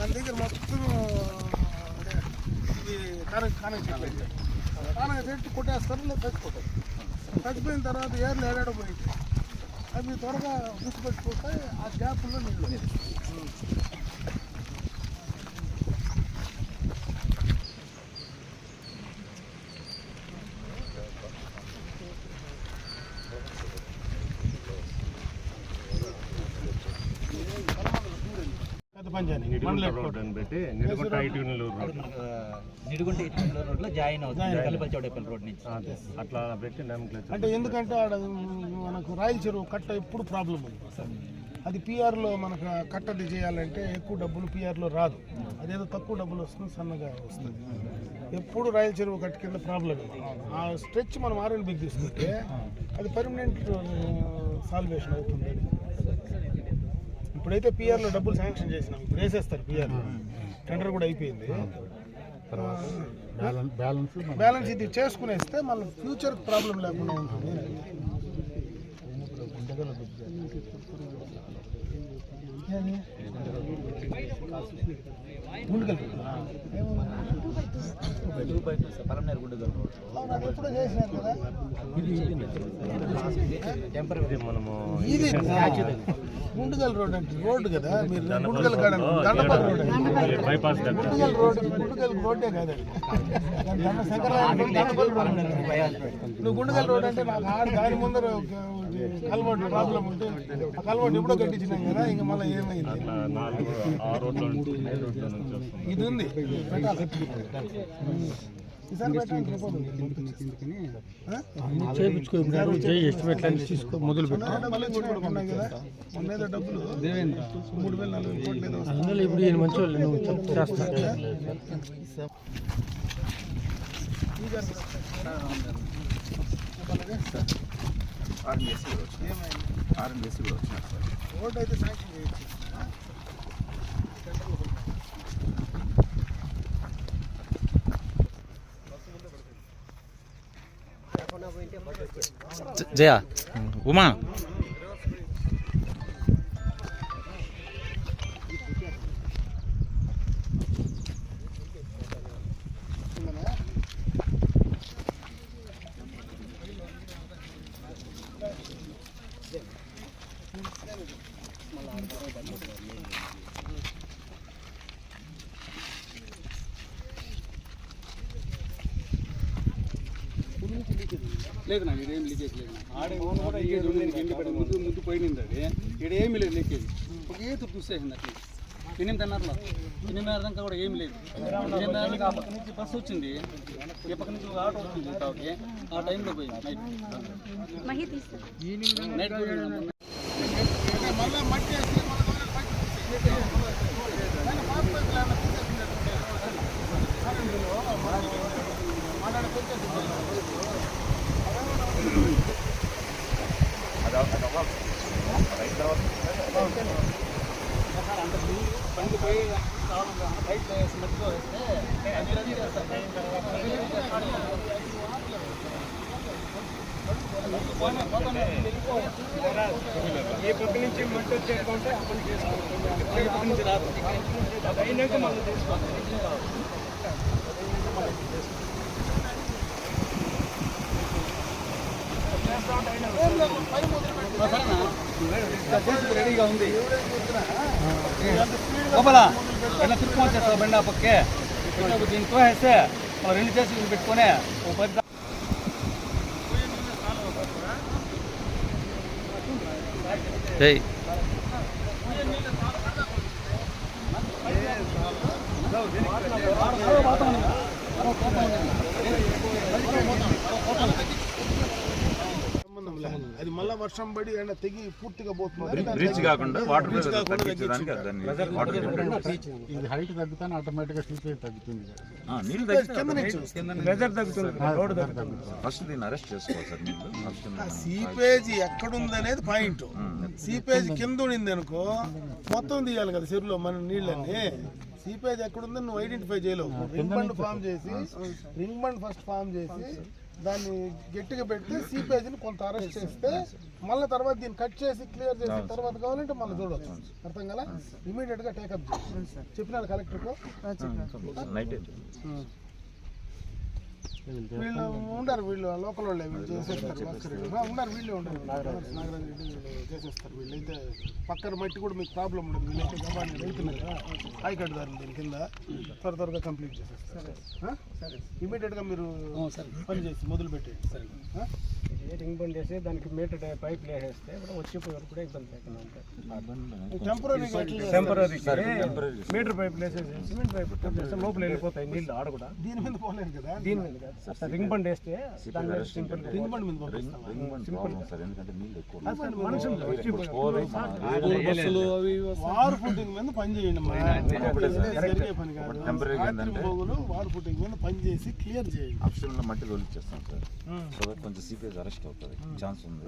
మన దగ్గర మొత్తం అదే ఇవి కాన కాన చెట్లు కాన చెట్టు కొట్టేస్తారు లేదా చచ్చిపోతాయి. చచ్చిపోయిన తర్వాత ఏర్లు ఏడాడ పోయింది అవి త్వరగా గుర్తుపెట్టుకుంటే ఆ గ్యాప్లో నీళ్ళు. నిడిగుంట రోడ్ జాయిన్ అవుతుంది చౌడేపల్లి రోడ్ నుంచి. అట్లా పెట్టి అంటే ఎందుకంటే ఆడ మనకు రాయల చెరువు కట్ట ఎప్పుడు ప్రాబ్లం ఉంది అది పిఆర్లో మనకు కట్టది చేయాలంటే ఎక్కువ డబ్బులు పిఆర్లో రాదు. అదేదో తక్కువ డబ్బులు వస్తుంది సన్నగా వస్తుంది. ఎప్పుడు రాయల చెరువు కట్ట కింద ప్రాబ్లం ఆ స్ట్రెచ్ మనం ఆర్ఎన్ బిగ్ తీసుకుంటే అది పర్మనెంట్ సాల్వేషన్ అవుతుంది. అది. ఇప్పుడైతే పిఆర్లో డబ్బులు శాంక్షన్ చేసినాం. ఇప్పుడు వేసేస్తారు పిఆర్ టెండర్ కూడా అయిపోయింది. బ్యాలెన్స్ బ్యాలెన్స్ ఇది చేసుకునేస్తే మళ్ళీ ఫ్యూచర్ ప్రాబ్లం లేకుండా ఉంటుంది. గుండుగల్ రోడ్ అవును, ఎప్పుడో చేసినారు కదా టెంపరీ ఇది మనము ఇది గుండుగల్ రోడ్ అంటే రోడ్డు కదా మీరు గుండుగల్ కాడ దండపల్లి రోడ్ అది. బైపాస్ దగ్గర గుండుగల్ రోడ్ గుండుగల్ రోడ్డే కాదు నువ్వు గుండుగల్ రోడ్ అంటే ఆడ దాని ముందర కల్వర్ట్ ప్రాబ్లం ఉంటే ఆ కల్వర్ట్ ఎప్పుడో కట్టించినాం కదా ఇంకా మళ్ళీ ఏమైంది? ఇది ఉంది. పెట్టాలి. ఈసారి పెట్టాలి చేయించుకో జై ఎస్టిమేట్ అని తీసుకో మొదలు పెట్టు. మళ్ళీ కూడా ఉన్నాయి కదా మొన్న ఏదో డబ్బులు మూడు వేలు నాలుగు వేలు కోట్లు ఏదో వస్తుంది. అయితే శాంక్షన్ చేయొచ్చు ఉమా లేదు నాకు ఇదేం లీకేజ్ లేదు. ఆడే లీకేజ్ ఇంటి పడి ముందు ముందు పోయింది అది. ఇక్కడ ఏమీ లేదు లీకేజ్ ఒక ఏతు చూసేసింది అట్లా. ఎనిమిదిన్నరలో ఎనిమిదిన్నర దాకా కూడా ఏమీ లేదు. ఎనిమిదిన్నరకి ఆ పక్క నుంచి బస్సు వచ్చింది. ఈ పక్క నుంచి ఒక ఆటో వచ్చింది కాబట్టి ఆ టైంలో పోయింది నైట్ నైట్ పోయింది అంటే మళ్ళా మట్టి వేసి మళ్ళా దూరం పైకి తీసేసి. కానీ పాత పైపులు ఏమన్నా తీసేసిందంటే కరెంటులో మాట్లాడే కొంచెం ఏ పక్క నుంచి మట్టి వచ్చేటంటే అప్పుడు చేసుకోవాలి ఈ పక్క నుంచి రాదు అయినాక మళ్ళీ చేసుకోవాలి రెడీగా ఉంది లోపల ఎలా తిరుపతి వచ్చేస్తావు బండి ఆ పక్కే. దీంతో వేస్తే రెండు చేసి పెట్టుకొని ఒక పది జై సంబంధం లేదు అది మళ్ళా వర్షం పడి ఎండ తెగి పూర్తిగా పోతుంది? బ్రిడ్జ్ కాకుండా వాటర్ బ్రిడ్జ్ కాకుండా తగ్గించడానికి దాన్ని వాటర్ ఇది హైట్ తగ్గుతానే ఆటోమేటిక్గా స్లిప్ తగ్గుతుంది నీళ్ళు తగ్గుతుంది. రోడ్డు తగ్గుతుంది. ఫస్ట్ దీన్ని అరెస్ట్ చేసుకోవాలి సార్ నీళ్ళు ఫస్ట్ ఆ సీపేజ్ ఎక్కడుంది అనేది పాయింట్ సీపేజ్ కింద ఉండింది అనుకో మొత్తం తీయాలి కదా చెరువులో మన నీళ్ళని సీపేజ్ ఎక్కడుందని నువ్వు ఐడెంటిఫై చేయలేవు. రింగ్ బండ్ ఫామ్ చేసి రింగ్ బండ్ ఫస్ట్ ఫామ్ చేసి దాన్ని గట్టిగా పెడితే సీపేజ్ని కొంత అరెస్ట్ చేస్తే మళ్ళీ తర్వాత దీన్ని కట్ చేసి క్లియర్ చేసిన తర్వాత కావాలంటే మళ్ళీ చూడవచ్చు అర్థం కదా? ఇమీడియట్గా టేకప్ చేయండి. చెప్పినారు కలెక్టర్కు నైట్ వీళ్ళు ఉండరు వీళ్ళు లోకల్ వాళ్ళే వీళ్ళు చేసేస్తారు భాస్కర్ రెడ్డి. ఆ, ఉన్నారు వీళ్ళే ఉంటారు నాగరాజ్ నాగరాజ్ రెడ్డి వీళ్ళు చేసేస్తారు వీళ్ళైతే పక్కన మట్టి కూడా మీకు ప్రాబ్లం ఉండదు. వీళ్ళైతే గబాని రైతులు. కదా హై కట్టుదారు దీని కింద త్వర త్వరగా కంప్లీట్ చేసేస్తారు. ఇమీడియట్గా మీరు పని చేసి మొదలు పెట్టేయండి. ఆ? రింగ్ బండ్ వేసి దానికి మీటర్ పైప్ వేసేస్తే ఇప్పుడు వచ్చిపోయే వరకు కూడా ఇబ్బంది లేకుండా ఎట్లా టెంపరీ టెంపరీ మీటర్ పైప్ వేసేసి సిమెంట్ పైప్ లోపల వెళ్ళిపోతాయి నీళ్ళు ఆడ కూడా దీని మీద పోలేరు కదా. దీని మీద కాదు. సార్ రింగ్ బండ్ వేస్తే సింపుల్ రింగ్ బండి మీద సార్ ఎందుకంటే నీళ్ళు ఎక్కువ వార్ ఫుటింగ్ మీద పని చేయండి జరిగే పని కాదు. టెంపరీగా రాత్రి ఏంటంటే పోగులు వార్ ఫుటింగ్ మీద పని చేసి క్లియర్ చేయండి. ఆప్షన్లో మట్టి తోలిచ్చేస్తాం సార్. సో దట్ కొంచెం సీపీఎస్ అరెస్ట్ అవుతుంది. ఛాన్స్ ఉంది.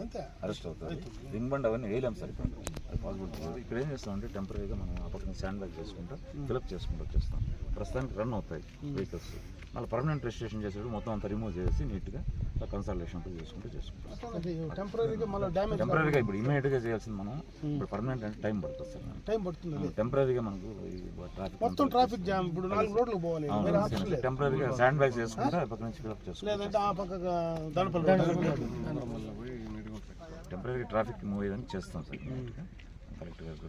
అరెస్ట్ అవుతుంది. రింగ్ బండ్ అవన్నీ వేయలేం సార్ ఇప్పుడు. అది లేదు ఇక్కడ ఏం చేస్తామంటే టెంపరీగా మనం ఆ పక్కన శాండ్ బ్యాగ్ చేసుకుంటా ఫిలప్ చేసుకుంటూ వచ్చేస్తాం. ప్రస్తుతానికి రన్ అవుతాయి వెహికల్స్ మళ్ళీ పర్మనెంట్ రిజిస్ట్రేషన్ చేసేటప్పుడు మొత్తం అంతా రిమూవ్ చేసి నీట్గా కన్సల్టేషన్ చేసుకుంటూ చేసుకుంటాం. టెంపరీగా మళ్ళీ డ్యామేజ్ టెంపరీగా ఇప్పుడు ఇమీడియట్గా చేయాల్సింది మనం ఇప్పుడు పర్మనెంట్ అంటే టైం పడుతుంది సార్. టైం పడుతుంది. టెంపరీగా మనకు ట్రాఫిక్ మొత్తం ట్రాఫిక్ జామ్ ఇప్పుడు నాలుగు రోడ్లు పోవాలి. టెంపరీగా శాండ్ బ్యాగ్ చేసుకుంటే పక్క నుంచి ఫిలప్ చేసుకుంటాం లేదంటే ఆ పక్కగా దనపల్లి టెంపరీ ట్రాఫిక్ మూవ్ అయ్యేదాన్ని చేస్తాం సార్. కరెక్ట్గా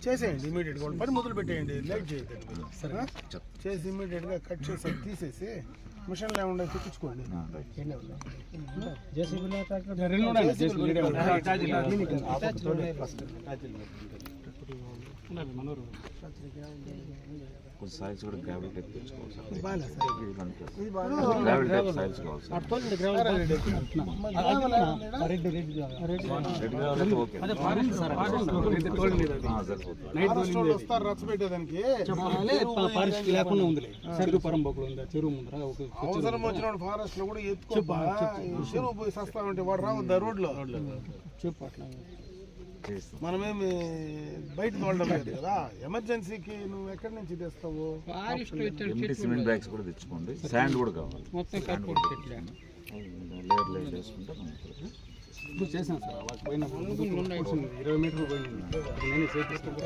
చేసేయండి ఇమీడియట్గా పని మొదలు పెట్టేయండి లేట్ చేయకండి ఆ? చేసి ఇమీడియట్గా కట్ చేసి తీసేసి మిషన్ లేకుండా తెప్పించుకోండి రెండు కొంచెం సాయిల్స్ కూడా గ్రావెల్ టైప్ తెచ్చుకోవాలి సార్. బాగాలే సార్. గ్రావెల్ టైప్ సాయిల్స్ కావాలి సార్. మరి gravel ఏమన్నా red red red red gravel అయితే ఓకే. అదే ఫారెస్ట్ సార్ టోల్ మీద. అది. ఆ, సరిపోతుంది నైట్ ఫారెస్ట్ వాళ్ళు వస్తారు రచ్చ పెట్టేదానికి. ఫారెస్ట్ లేకుండా ఉందిలే. చెరువు పరంబోకులు ఉంది చెరువు ముందర అవసరం వచ్చిన ఫారెస్ట్లో కూడా ఎత్తుకోపా? చెరువు పోయి సస్తా ఉంటే వాడు రావద్దా రోడ్లో చెప్పు అట్లా. మనమేమి బయట తోడడం లేదు కదా? ఎమర్జెన్సీకి నువ్వు ఎక్కడి నుంచి తెస్తావు? ఎంటీ సిమెంట్ బ్యాగ్స్ కూడా తెచ్చుకోండి. శాండ్ కూడా కావాలి. లేయర్ లేయర్ మనకు ఇప్పుడు చేశాను సార్. ఇరవై మీటర్లు పోయింది నేనే చేపిస్తాను